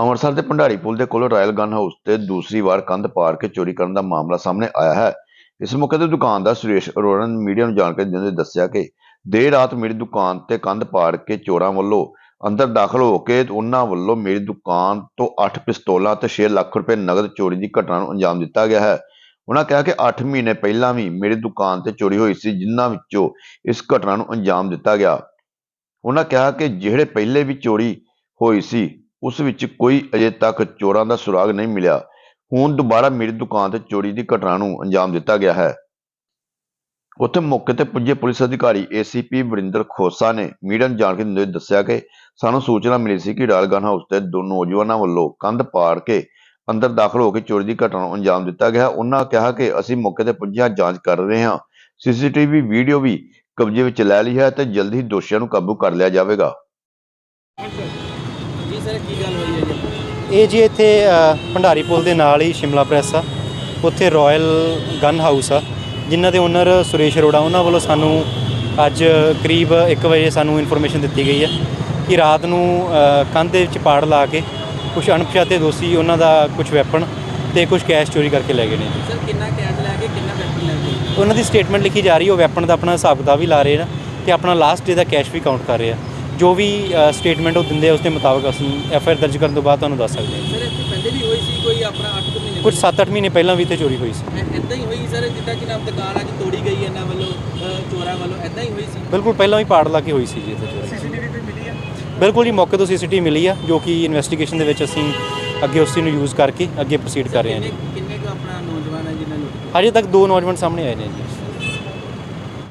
ਅੰਮ੍ਰਿਤਸਰ ਦੇ ਭੰਡਾਰੀ ਪੁਲ ਦੇ ਕੋਲ ਰਾਇਲ ਗਨ ਹਾਊਸ ਤੇ ਦੂਸਰੀ ਵਾਰ ਕੰਧ ਪਾੜ ਕੇ ਚੋਰੀ ਕਰਨ ਦਾ ਮਾਮਲਾ ਸਾਹਮਣੇ ਆਇਆ ਹੈ। ਇਸ ਮੌਕੇ ਤੇ ਦੁਕਾਨਦਾਰ ਸੁਰੇਸ਼ ਅਰੋੜਾ ਨੇ ਮੀਡੀਆ ਨੂੰ ਜਾਣਕਾਰੀ ਦਿੰਦੇ ਦੱਸਿਆ ਕਿ ਦੇਰ ਰਾਤ ਮੇਰੀ ਦੁਕਾਨ ਤੇ ਕੰਧ ਪਾੜ ਕੇ ਚੋਰਾਂ ਵੱਲੋਂ ਅੰਦਰ ਦਾਖਲ ਹੋ ਕੇ ਉਹਨਾਂ ਵੱਲੋਂ ਮੇਰੀ ਦੁਕਾਨ ਤੋਂ 8 ਪਿਸਤੌਲਾਂ ਤੇ 6 ਲੱਖ ਰੁਪਏ ਨਗਦ ਚੋਰੀ ਦੀ ਘਟਨਾ ਨੂੰ ਅੰਜਾਮ ਦਿੱਤਾ ਗਿਆ ਹੈ। ਉਹਨਾਂ ਕਿਹਾ ਕਿ 8 ਮਹੀਨੇ ਪਹਿਲਾਂ ਵੀ ਮੇਰੀ ਦੁਕਾਨ ਤੇ ਚੋਰੀ ਹੋਈ ਸੀ, ਜਿਨ੍ਹਾਂ ਵਿੱਚੋਂ ਇਸ ਘਟਨਾ ਨੂੰ ਅੰਜਾਮ ਦਿੱਤਾ ਗਿਆ। ਉਹਨਾਂ ਕਿਹਾ ਕਿ ਜਿਹੜੇ ਪਹਿਲੇ ਵੀ ਚੋਰੀ ਹੋਈ ਸੀ ਉਸ ਵਿੱਚ ਕੋਈ ਅਜੇ ਤੱਕ ਚੋਰਾਂ ਦਾ ਸੁਰਾਗ ਨਹੀਂ ਮਿਲਿਆ। ਹੁਣ ਦੁਬਾਰਾ ਮੇਰੀ ਦੁਕਾਨ ਤੇ ਚੋਰੀ ਦੀ ਘਟਨਾ ਨੂੰ ਅੰਜਾਮ ਦਿੱਤਾ ਗਿਆ ਹੈ। ਉੱਥੇ ਮੌਕੇ ਤੇ ਪੁੱਜੇ ਪੁਲਿਸ ਅਧਿਕਾਰੀ ਏਸੀਪੀ ਵਰਿੰਦਰ ਖੋਸਾ ਨੇ ਮੀਡੀਆ ਨੂੰ ਜਾਣਕਾਰੀ ਦਿੰਦੇ ਹੋਏ ਦੱਸਿਆ ਕਿ ਸਾਨੂੰ ਸੂਚਨਾ ਮਿਲੀ ਸੀ ਕਿ ਰਾਇਲ ਹਾਊਸ ਤੇ ਦੋ ਨੌਜਵਾਨਾਂ ਵੱਲੋਂ ਕੰਧ ਪਾੜ ਕੇ ਅੰਦਰ ਦਾਖਲ ਹੋ ਕੇ ਚੋਰੀ ਦੀ ਘਟਨਾ ਨੂੰ ਅੰਜਾਮ ਦਿੱਤਾ ਗਿਆ। ਉਹਨਾਂ ਕਿਹਾ ਕਿ ਅਸੀਂ ਮੌਕੇ ਤੇ ਪੁੱਜਿਆ ਜਾਂਚ ਕਰ ਰਹੇ ਹਾਂ। ਸੀਸੀਟੀਵੀ ਵੀਡੀਓ ਵੀ ਕਬਜ਼ੇ ਵਿੱਚ ਲੈ ਲਈ ਹੈ ਤੇ ਜਲਦੀ ਹੀ ਦੋਸ਼ੀਆਂ ਨੂੰ ਕਾਬੂ ਕਰ ਲਿਆ ਜਾਵੇਗਾ। ਸਰ ਕੀ ਗੱਲ ਹੋਈ ਹੈ ਜੀ? ਇਹ ਜੀ ਇੱਥੇ ਭੰਡਾਰੀ ਪੁਲ ਦੇ ਨਾਲ ਹੀ ਸ਼ਿਮਲਾ ਪ੍ਰੈਸ ਆ। ਉੱਥੇ ਰਾਇਲ ਗਨ ਹਾਊਸ ਆ ਜਿਨ੍ਹਾਂ ਦੇ ਓਨਰ ਸੁਰੇਸ਼ ਅਰੋੜਾ ਉਹਨਾਂ ਵੱਲੋਂ ਸਾਨੂੰ ਅੱਜ ਕਰੀਬ 1 ਵਜੇ ਸਾਨੂੰ ਇਨਫੋਰਮੇਸ਼ਨ ਦਿੱਤੀ ਗਈ ਹੈ ਕਿ ਰਾਤ ਨੂੰ ਕੰਧ ਦੇ ਵਿੱਚ ਪਾੜ ਲਾ ਕੇ ਕੁਝ ਅਣਪਛਾਤੇ ਦੋਸ਼ੀ ਉਹਨਾਂ ਦਾ ਕੁਝ ਵੈਪਨ ਤੇ ਕੁਝ ਕੈਸ਼ ਚੋਰੀ ਕਰਕੇ ਲੈ ਗਏ ਨੇ ਸਰ ਕਿੰਨਾ ਕੈਸ਼ ਲੈ ਕੇ ਕਿੰਨਾ ਵੈਪਨ ਲੈ ਕੇ? ਉਹਨਾਂ ਦੀ ਸਟੇਟਮੈਂਟ ਲਿਖੀ ਜਾ ਰਹੀ ਹੈ ਉਹ ਵੈਪਨ ਦਾ ਆਪਣਾ ਹਿਸਾਬ ਕਿਤਾਬ ਵੀ ਲਾ ਰਹੇ ਨੇ ਤੇ ਆਪਣਾ ਲਾਸਟ ਡੇ ਦਾ ਕੈਸ਼ ਵੀ ਕਾਊਂਟ ਕਰ ਰਹੇ ਆ। ਜੋ ਵੀ ਸਟੇਟਮੈਂਟ ਉਹ ਦਿੰਦੇ ਆ ਉਸ ਦੇ ਮੁਤਾਬਕ ਅਸੀਂ ਐਫ ਆਈ ਆਰ ਦਰਜ ਕਰਨ ਤੋਂ ਬਾਅਦ ਤੁਹਾਨੂੰ ਦੱਸ ਸਕਦੇ ਹਾਂ। ਸਰ ਇੱਥੇ ਪਹਿਲੇ ਵੀ ਹੋਈ ਸੀ ਕੋਈ ਆਪਣਾ 8 ਮਹੀਨੇ ਕੁਝ 7-8 ਮਹੀਨੇ ਪਹਿਲਾਂ ਵੀ ਤੇ ਚੋਰੀ ਹੋਈ ਸੀ। ਇਦਾਂ ਹੀ ਹੋਈ ਸਰ ਜਿੱਦਾਂ ਕਿ ਨਾਮ ਦੁਕਾਨ ਅੱਜ ਤੋੜੀ ਗਈ ਇਹਨਾਂ ਵੱਲੋਂ ਚੋਰਾਂ ਵੱਲੋਂ ਇਦਾਂ ਹੀ ਹੋਈ ਸੀ? ਬਿਲਕੁਲ ਪਹਿਲਾਂ ਵੀ ਪਾੜ ਲਾ ਕੇ ਹੋਈ ਸੀ ਜੀ ਇੱਥੇ ਚੋਰੀ। ਸੀਸੀਟੀਵੀ ਵੀ ਮਿਲੀ ਹੈ ਬਿਲਕੁਲ ਜੀ ਮੌਕੇ ਤੋਂ ਸੀਸੀਟੀਵੀ ਮਿਲੀ ਆ ਜੋ ਕਿ ਇਨਵੈਸਟੀਗੇਸ਼ਨ ਦੇ ਵਿੱਚ ਅਸੀਂ ਅੱਗੇ ਉਸ ਨੂੰ ਯੂਜ਼ ਕਰਕੇ ਅੱਗੇ ਪ੍ਰੋਸੀਡ ਕਰ ਰਹੇ ਹਾਂ ਜੀ। ਕਿੰਨੇ ਕਿੰਨੇ ਕੁ ਆਪਣਾ ਨੌਜਵਾਨ ਹੈ ਜਿਨ੍ਹਾਂ ਨੂੰ? ਹਜੇ ਤੱਕ ਦੋ ਨੌਜਵਾਨ ਸਾਹਮਣੇ ਆਏ ਨੇ ਜੀ।